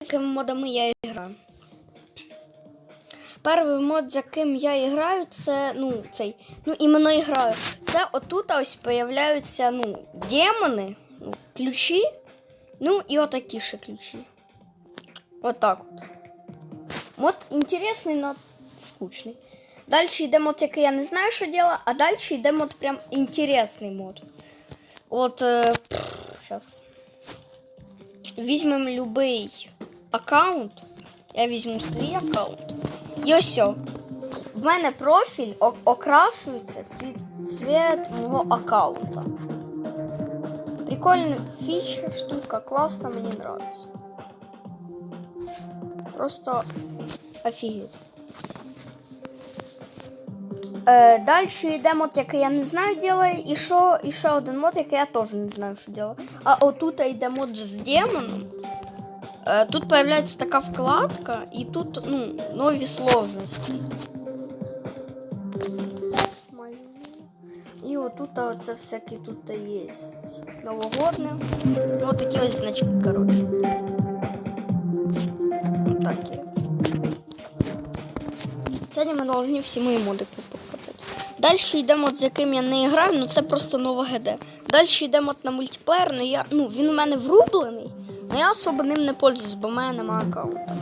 якими модами я граю. Перший мод, за ким я граю, це ну, цей. Ну, іменно і граю. Це отут ось появляються ну, демони, ну, ключі. Ну і отакі ще ключі. Отак от. Мод інтересний, але скучний. Далі йде мод, який я не знаю, що діла, а далі йде мод прям інтересний мод. От, е, зараз. Візьмемо любий аккаунт. Я візьму свій аккаунт. І ось. В мене профіль окрашується під цвет мого аккаунта. Прикольна фіча, штука, класна, мені нравится. Просто офігеть. Е, далі йде мод, який я не знаю ділає, і ще один мод, який я теж не знаю, що ділає. А отут йде мод з демоном. Е, тут появляється така вкладка, і тут ну, нові сложності. І отут оце всякі тут є новогодне. Ну, такі ось значки, коротше. Вот такі. Сьогодні ми повинні всі мої моди покатати. Далі йде мод, з яким я не граю, ну це просто нова ГД. Далі йде мод на мультиплеєр, ну, я, ну він у мене врублений, але я особо ним не пользуюсь, бо в мене немає аккаунта.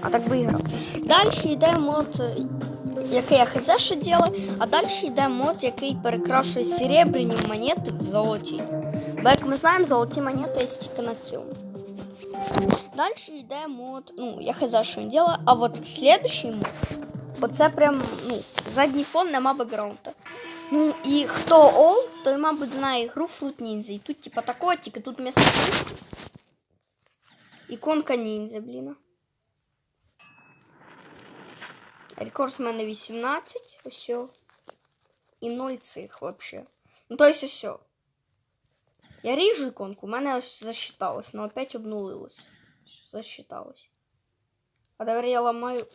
А так би і грав. Далі йде мод, який я хз що ділаю, а далі йде мод, який перекрашує серебряні монети в золоті. Бо як ми знаємо, золоті монети є тільки на цьому. Далі йде мод, ну, я хз що він ділає, а от слідуючий мод, оце прям, ну, задній фон нема бекграунда. Ну, і хто олд, той, мабуть, знає ігру Fruit Ninja. І тут, типа, такого, тільки тут книжки іконка ніндзя, блін. Рекорд в мене 18, ось. І 0 цих вообще. Ну, то есть ось. Я ріжу іконку, у мене ось засчиталось, но опять обнулилось. Засчиталось. А тепер я ламаю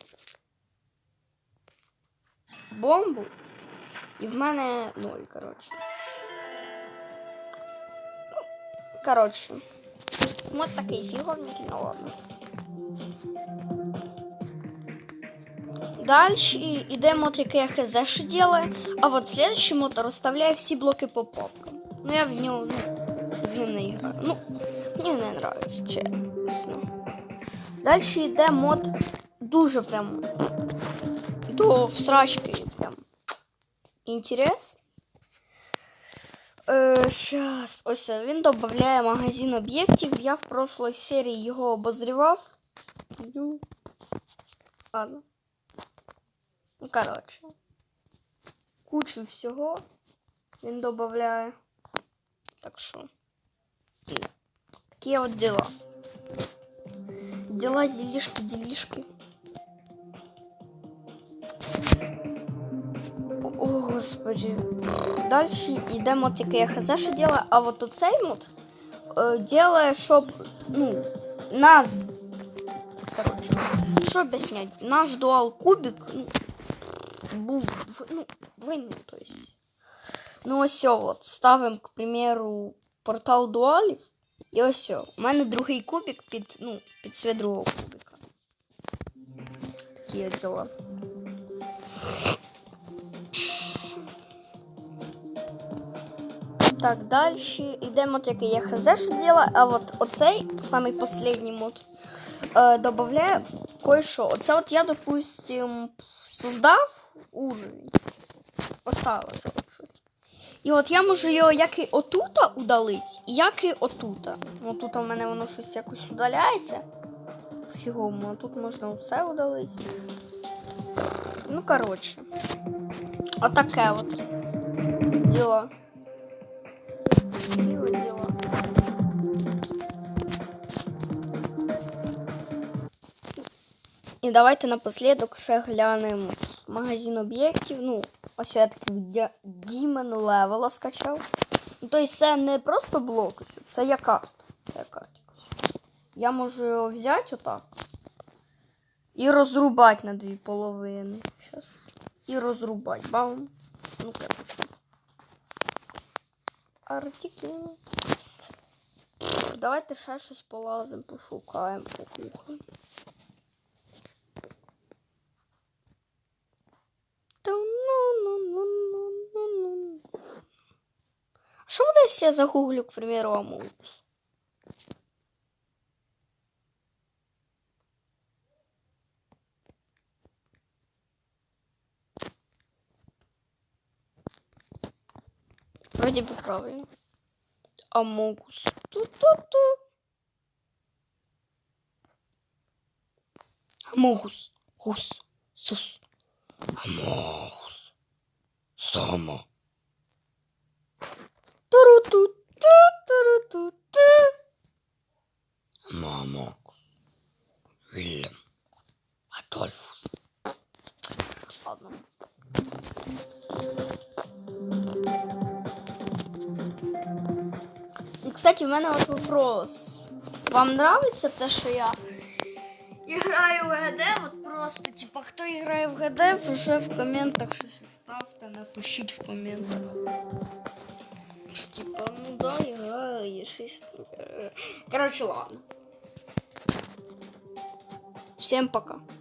бомбу. І в мене 0, коротше. Ну, коротше. Вот такий фіговненький, ну ладно. Дальше іде мод, який я хз що делаю, а вот следующий мод розставляє всі блоки по папкам. Ну я в нього ну, з ним не граю. Ну, мені не нравится, чесно. Дальше йде мод дуже прям до всрачки прям інтерес. Е, щас, ось він додає магазин об'єктів. Я в прошлой серії його обозрівав. Ну, Ладно. Ну, коротше. Кучу всього він додає. Так що. м, Такі от дела. Дела, делишки, делишки. господи. Далі йде мод, який я хз що ділає, а от оцей мод е, ділає, щоб ну, нас. Коротше, що об'яснять? Наш дуал кубик ну, був дв- ну, двойним, то есть. Ну, ось о, от, ставимо, к примеру, портал дуалів. І ось о, у мене другий кубик під, ну, під свій другого кубика. Такі от діла. Так, далі йде мод, який я хз що діла, а от оцей, самий последній мод, е, додає кое-що. Оце от я, допустим, создав уровень. Поставив щось. І от я можу його як і отута удалити, як і отута. Отут у мене воно щось якось удаляється. Фігово, а тут можна все удалити. Ну, коротше. Отаке от. Діло, І давайте напослідок ще глянемо магазин об'єктів. Ну, ось я таких Дя- Demon Level скачав. Тобто це не просто блок, це я карта. Це карта. Я можу його взяти отак. І розрубати на дві половини. Щас. І розрубати. Бам. Ну, коротше. Артикли. Давайте ще щось полазимо, пошукаємо, покухаємо. Та-ну-ну-ну-ну-ну-ну. А Що буде, якщо я загуглю, к примеру, Us? Вроде бы правильно. Амогус. Ту-ту-ту. Амогус. Гус. Сус. Сама. Туру-ту. Амогус. Вильям. Адольфус. Ладно. І, кстати, в мене от вопрос. Вам нравится те, що я граю в ГД? От просто, типа, хто грає в ГД, вже в коментах щось ставте, напишіть в коментах. Що, типа, ну да, щось. Короче, ладно. Всем пока.